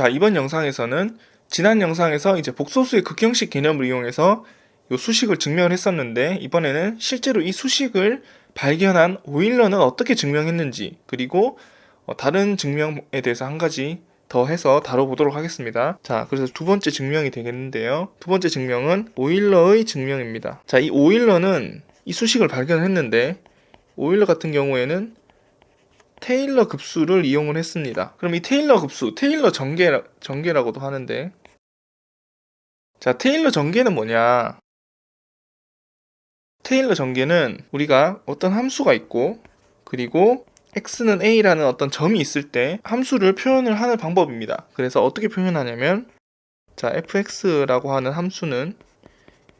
자, 이번 영상에서는 지난 영상에서 이제 복소수의 극형식 개념을 이용해서 이 수식을 증명을 했었는데 이번에는 실제로 이 수식을 발견한 오일러는 어떻게 증명했는지 그리고 어, 다른 증명에 대해서 한 가지 더 해서 다뤄보도록 하겠습니다. 자, 그래서 두 번째 증명이 되겠는데요. 두 번째 증명은 오일러의 증명입니다. 자, 이 오일러는 이 수식을 발견했는데 오일러 같은 경우에는 테일러 급수를 이용을 했습니다. 그럼 이 테일러 급수, 테일러 전개, 전개라고도 하는데 자, 테일러 전개는 뭐냐? 테일러 전개는 우리가 어떤 함수가 있고 그리고 x는 a라는 어떤 점이 있을 때 함수를 표현을 하는 방법입니다. 그래서 어떻게 표현하냐면 자, fx라고 하는 함수는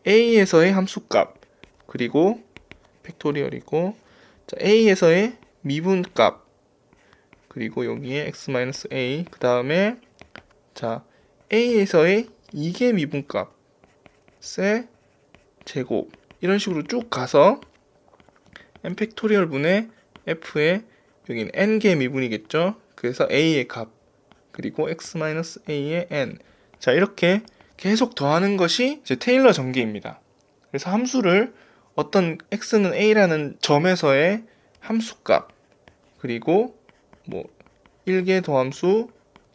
a에서의 함수값 그리고 팩토리얼이고 자, a에서의 미분값 그리고 여기에 x-a 그 다음에 자 a에서의 이계 미분값 세 제곱. 이런 식으로 쭉 가서 n 팩토리얼 분의 f의 여기는 n개 미분이겠죠? 그래서 a의 값 그리고 x-a의 n. 자 이렇게 계속 더하는 것이 이제 테일러 전개입니다. 그래서 함수를 어떤 x는 a라는 점에서의 함수값 그리고 뭐 1개 도함수,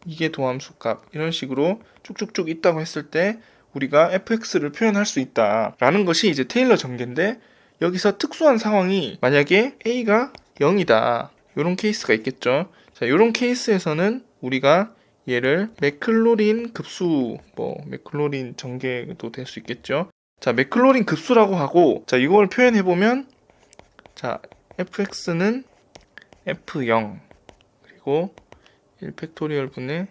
2개 도함수 값 이런 식으로 쭉쭉쭉 있다고 했을 때 우리가 fx를 표현할 수 있다라는 것이 이제 테일러 전개인데 여기서 특수한 상황이 만약에 a가 0이다 이런 케이스가 있겠죠. 자, 이런 케이스에서는 우리가 얘를 맥클로린 급수 뭐 맥클로린 전개도 될 수 있겠죠. 자, 맥클로린 급수라고 하고 자, 이걸 표현해 보면 자, fx는 f0 그리고 1 팩토리얼 분의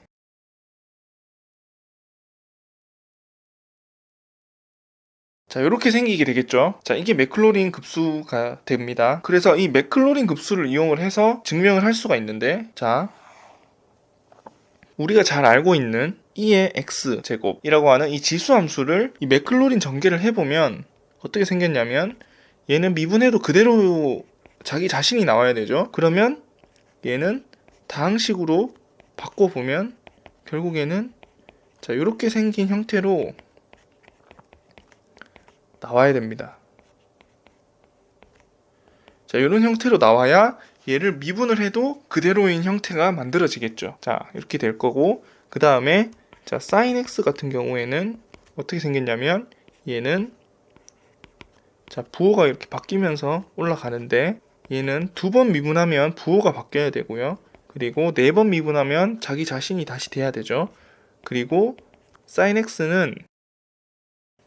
자, 이렇게 생기게 되겠죠. 자, 이게 맥클로린 급수가 됩니다. 그래서 이 맥클로린 급수를 이용을 해서 증명을 할 수가 있는데, 자, 우리가 잘 알고 있는 2의 x 제곱이라고 하는 이 지수 함수를 이 맥클로린 전개를 해보면 어떻게 생겼냐면 얘는 미분해도 그대로 자기 자신이 나와야 되죠. 그러면 얘는 다항식으로 바꿔보면 결국에는 자 이렇게 생긴 형태로 나와야 됩니다. 자 이런 형태로 나와야 얘를 미분을 해도 그대로인 형태가 만들어지겠죠. 자 이렇게 될 거고 그 다음에 자 sin x 같은 경우에는 어떻게 생겼냐면 얘는 자 부호가 이렇게 바뀌면서 올라가는데 얘는 두 번 미분하면 부호가 바뀌어야 되고요. 그리고 네 번 미분하면 자기 자신이 다시 돼야 되죠. 그리고 sin x는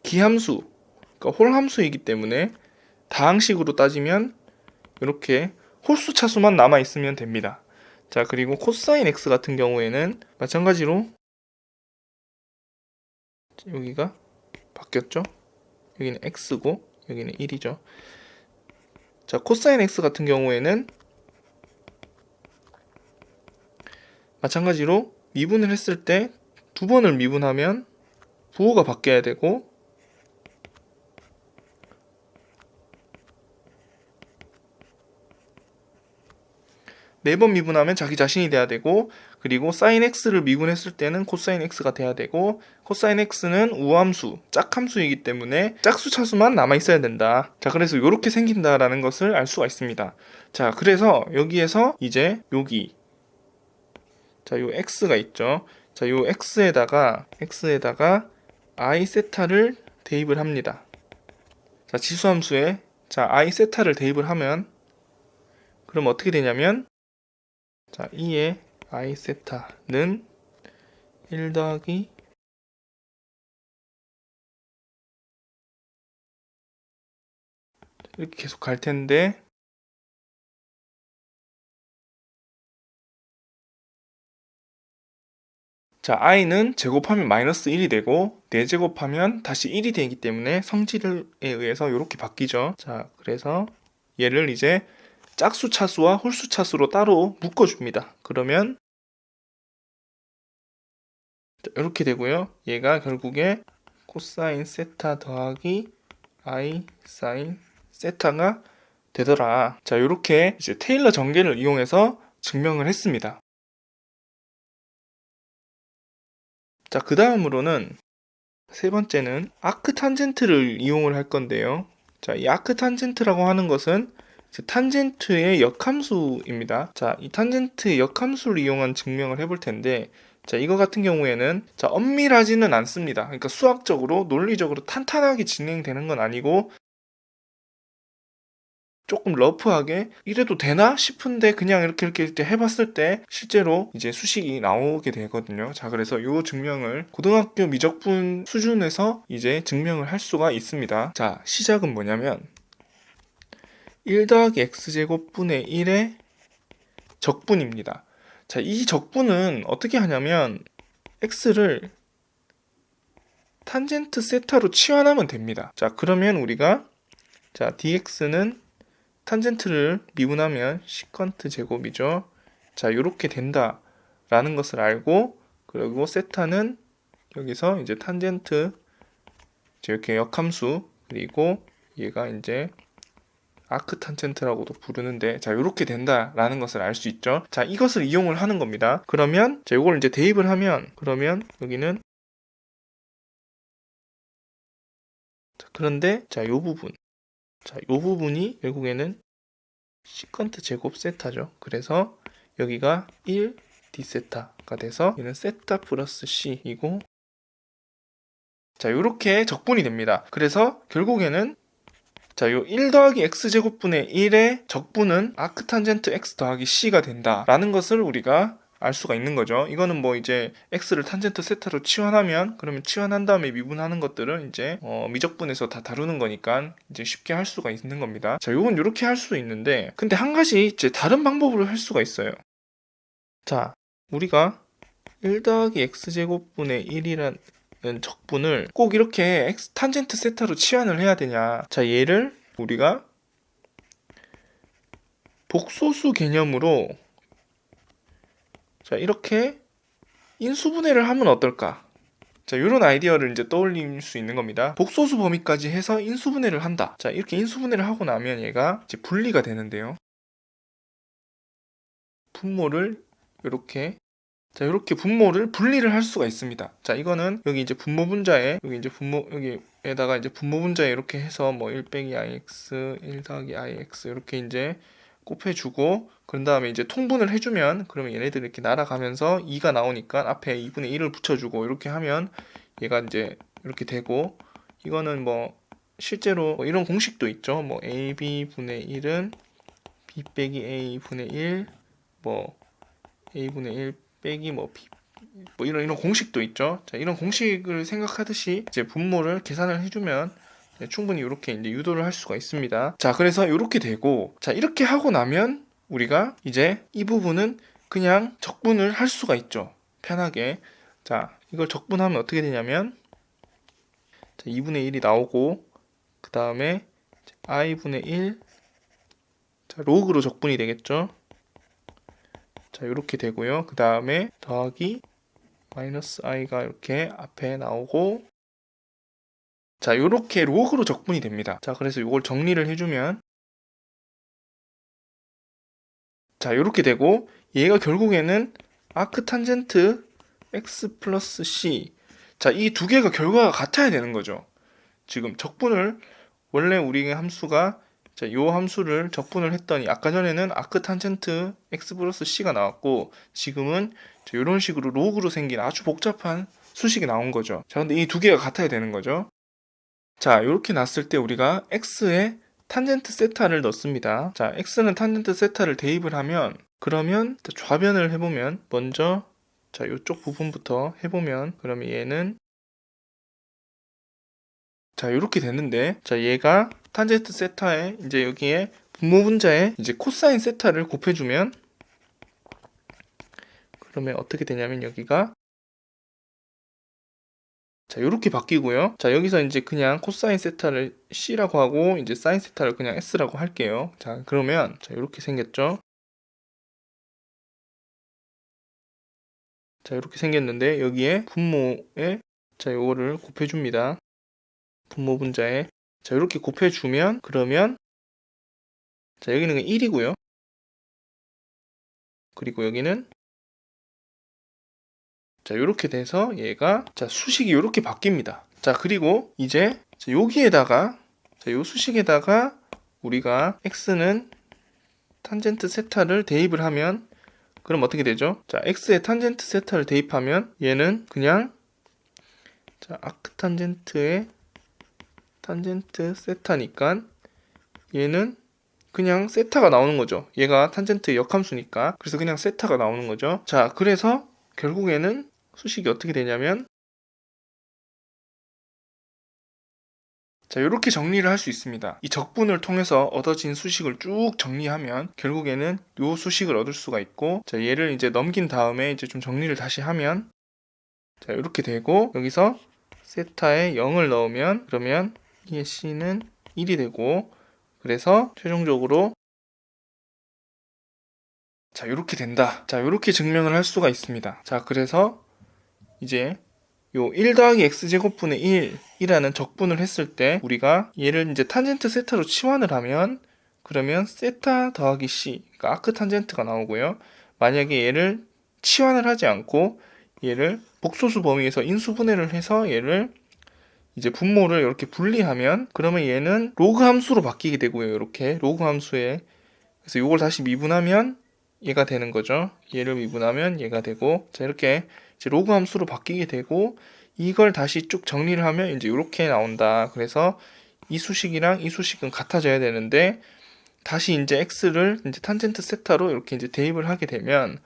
기함수, 그러니까 홀함수이기 때문에 다항식으로 따지면 이렇게 홀수 차수만 남아 있으면 됩니다. 자, 그리고 코사인 x 같은 경우에는 마찬가지로 여기가 바뀌었죠? 여기는 x고 여기는 1이죠. 자, 코사인 x 같은 경우에는 마찬가지로 미분을 했을 때 두 번을 미분하면 부호가 바뀌어야 되고 네번 미분하면 자기 자신이 돼야 되고 그리고 sin x를 미분했을 때는 코사인 x가 돼야 되고 코사인 x는 우함수, 짝함수이기 때문에 짝수 차수만 남아 있어야 된다. 자, 그래서 이렇게 생긴다라는 것을 알 수가 있습니다. 자, 그래서 여기에서 이제 여기 자, 요 x가 있죠. 자, 요 x에다가 x에다가 i 세타를 대입을 합니다. 자, 지수함수에 자, i 세타를 대입을 하면 그럼 어떻게 되냐면 자, 2의 i 세타는 1 더하기 이렇게 계속 갈 텐데 자, i는 제곱하면 마이너스 1이 되고 4제곱하면 다시 1이 되기 때문에 성질에 의해서 이렇게 바뀌죠. 자, 그래서 얘를 이제 짝수 차수와 홀수 차수로 따로 묶어줍니다. 그러면 이렇게 되고요. 얘가 결국에 코사인 세타 더하기 i 사인 세타가 되더라. 자, 이렇게 이제 테일러 전개를 이용해서 증명을 했습니다. 자, 그 다음으로는 세 번째는 아크 탄젠트를 이용을 할 건데요. 자, 이 아크 탄젠트라고 하는 것은 탄젠트의 역함수입니다. 자, 이 탄젠트 역함수를 이용한 증명을 해볼 텐데, 자, 이거 같은 경우에는 자, 엄밀하지는 않습니다. 그러니까 수학적으로 논리적으로 탄탄하게 진행되는 건 아니고 조금 러프하게 이래도 되나 싶은데 그냥 이렇게 이렇게 이렇게 해봤을 때 실제로 이제 수식이 나오게 되거든요. 자, 그래서 이 증명을 고등학교 미적분 수준에서 이제 증명을 할 수가 있습니다. 자, 시작은 뭐냐면 1 더하기 x제곱 분의 1의 적분입니다. 자, 이 적분은 어떻게 하냐면 x를 탄젠트 세타로 치환하면 됩니다. 자, 그러면 우리가 자, dx는 탄젠트를 미분하면 시컨트 제곱이죠. 자, 이렇게 된다라는 것을 알고 그리고 세타는 여기서 이제 탄젠트 이렇게 역함수 그리고 얘가 이제 아크 탄젠트라고도 부르는데 자 이렇게 된다라는 것을 알 수 있죠. 자 이것을 이용을 하는 겁니다. 그러면 자 이걸 이제 대입을 하면 그러면 여기는 자, 그런데 자 이 부분 자 이 부분이 결국에는 시컨트 제곱 세타죠. 그래서 여기가 1 디세타가 돼서 얘는 세타 플러스 c이고 자 이렇게 적분이 됩니다. 그래서 결국에는 자, 요 1 더하기 x제곱분의 1의 적분은 아크탄젠트 x 더하기 c가 된다라는 것을 우리가 알 수가 있는 거죠. 이거는 뭐 이제 x를 탄젠트 세타로 치환하면 그러면 치환한 다음에 미분하는 것들은 이제 어, 미적분에서 다 다루는 거니까 이제 쉽게 할 수가 있는 겁니다. 자, 요건 이렇게 할 수도 있는데 근데 한 가지 이제 다른 방법으로 할 수가 있어요. 자, 우리가 1 더하기 x제곱분의 1이란 적분을 꼭 이렇게 x 탄젠트 세타로 치환을 해야 되냐? 자, 얘를 우리가 복소수 개념으로 자, 이렇게 인수분해를 하면 어떨까? 자, 이런 아이디어를 이제 떠올릴 수 있는 겁니다. 복소수 범위까지 해서 인수분해를 한다. 자, 이렇게 인수분해를 하고 나면 얘가 이제 분리가 되는데요. 분모를 이렇게 자, 이렇게 분모를 분리를 할 수가 있습니다. 자, 이거는 여기 이제 분모 분자에 여기 이제 분모 여기에다가 이제 분모 분자에 이렇게 해서 뭐 1 빼기 ix, 1 더하기 ix 이렇게 이제 곱해주고 그런 다음에 이제 통분을 해주면 그러면 얘네들 이렇게 날아가면서 2가 나오니까 앞에 2분의 1을 붙여주고 이렇게 하면 얘가 이제 이렇게 되고 이거는 뭐 실제로 뭐 이런 공식도 있죠. 뭐 ab 분의 1은 b 빼기 a 분의 1, 뭐 a 분의 1 빼기 뭐 b 뭐 이런 이런 공식도 있죠. 자, 이런 공식을 생각하듯이 이제 분모를 계산을 해주면 네, 충분히 이렇게 이제 유도를 할 수가 있습니다. 자, 그래서 이렇게 되고, 자, 이렇게 하고 나면 우리가 이제 이 부분은 그냥 적분을 할 수가 있죠. 편하게. 자, 이걸 적분하면 어떻게 되냐면, 자, 2분의 1이 나오고, 그 다음에 i분의 1, 자, 로그로 적분이 되겠죠. 자, 이렇게 되고요. 그 다음에 더하기 마이너스 i가 이렇게 앞에 나오고, 자, 요렇게 로그로 적분이 됩니다. 자, 그래서 이걸 정리를 해주면 자, 요렇게 되고 얘가 결국에는 아크 탄젠트 x 플러스 c 자, 이 두 개가 결과가 같아야 되는 거죠. 지금 적분을 원래 우리의 함수가 자, 요 함수를 적분을 했더니 아까 전에는 아크 탄젠트 x 플러스 c가 나왔고 지금은 이런 식으로 로그로 생긴 아주 복잡한 수식이 나온 거죠. 자, 근데 이 두 개가 같아야 되는 거죠. 자, 이렇게 놨을 때 우리가 x에 탄젠트 세타를 넣습니다. 자, x는 탄젠트 세타를 대입을 하면 그러면 좌변을 해보면 먼저 자, 이쪽 부분부터 해보면 그러면 얘는 자, 이렇게 됐는데 자, 얘가 탄젠트 세타에 이제 여기에 분모 분자에 이제 코사인 세타를 곱해주면 그러면 어떻게 되냐면 여기가 자, 이렇게 바뀌고요. 자, 여기서 이제 그냥 코사인 세타를 C라고 하고 이제 사인 세타를 그냥 S라고 할게요. 자, 그러면 자, 이렇게 생겼죠. 자, 이렇게 생겼는데 여기에 분모에 자, 요거를 곱해 줍니다. 분모 분자에 자, 이렇게 곱해 주면 그러면 자, 여기는 1이고요. 그리고 여기는 자, 이렇게 돼서 얘가 자, 수식이 이렇게 바뀝니다. 자, 그리고 이제 자, 여기에다가 자, 요 수식에다가 우리가 x는 탄젠트 세타를 대입을 하면 그럼 어떻게 되죠? 자, x에 탄젠트 세타를 대입하면 얘는 그냥 자, 아크 탄젠트에 탄젠트 세타니까 얘는 그냥 세타가 나오는 거죠. 얘가 탄젠트 역함수니까. 그래서 그냥 세타가 나오는 거죠. 자, 그래서 결국에는 수식이 어떻게 되냐면 자, 이렇게 정리를 할 수 있습니다. 이 적분을 통해서 얻어진 수식을 쭉 정리하면 결국에는 요 수식을 얻을 수가 있고 자, 얘를 이제 넘긴 다음에 이제 좀 정리를 다시 하면 자, 이렇게 되고 여기서 세타에 0을 넣으면 그러면 이 c는 1이 되고 그래서 최종적으로 자, 이렇게 된다. 자, 이렇게 증명을 할 수가 있습니다. 자, 그래서 이제 요 1 더하기 x제곱분의 1 이라는 적분을 했을 때 우리가 얘를 이제 탄젠트 세타로 치환을 하면 그러면 세타 더하기 c 그러니까 아크 탄젠트가 나오고요. 만약에 얘를 치환을 하지 않고 얘를 복소수 범위에서 인수분해를 해서 얘를 이제 분모를 이렇게 분리하면 그러면 얘는 로그 함수로 바뀌게 되고요. 이렇게 로그 함수에 그래서 이걸 다시 미분하면 얘가 되는 거죠. 얘를 미분하면 얘가 되고 자 이렇게 이제 로그 함수로 바뀌게 되고 이걸 다시 쭉 정리를 하면 이제 이렇게 나온다. 그래서 이 수식이랑 이 수식은 같아져야 되는데 다시 이제 x를 이제 탄젠트 세타로 이렇게 이제 대입을 하게 되면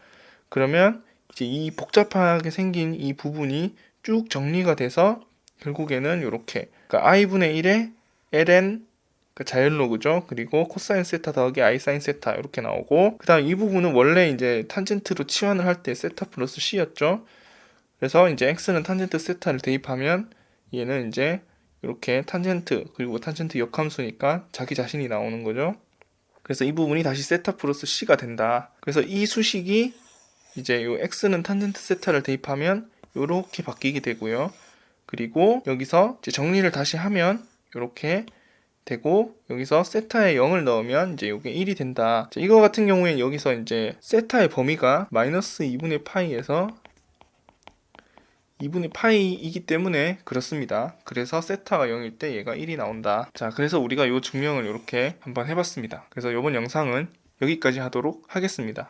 그러면 이제 이 복잡하게 생긴 이 부분이 쭉 정리가 돼서 결국에는 이렇게 그러니까 i분의 1에 ln 그 자연 로그죠. 그리고 코사인 세타 더하기 i 사인 세타 이렇게 나오고 그다음 이 부분은 원래 이제 탄젠트로 치환을 할 때 세타 플러스 c였죠. 그래서 이제 x는 탄젠트 세타를 대입하면 얘는 이제 이렇게 탄젠트 그리고 탄젠트 역함수니까 자기 자신이 나오는 거죠. 그래서 이 부분이 다시 세타 플러스 c가 된다. 그래서 이 수식이 이제 요 x는 탄젠트 세타를 대입하면 이렇게 바뀌게 되고요. 그리고 여기서 이제 정리를 다시 하면 이렇게 되고 여기서 세타에 0을 넣으면 이제 이게 1이 된다. 자, 이거 같은 경우에는 여기서 이제 세타의 범위가 마이너스 2분의 파이에서 2분의 파이이기 때문에 그렇습니다. 그래서 세타가 0일 때 얘가 1이 나온다. 자, 그래서 우리가 이 증명을 이렇게 한번 해봤습니다. 그래서 이번 영상은 여기까지 하도록 하겠습니다.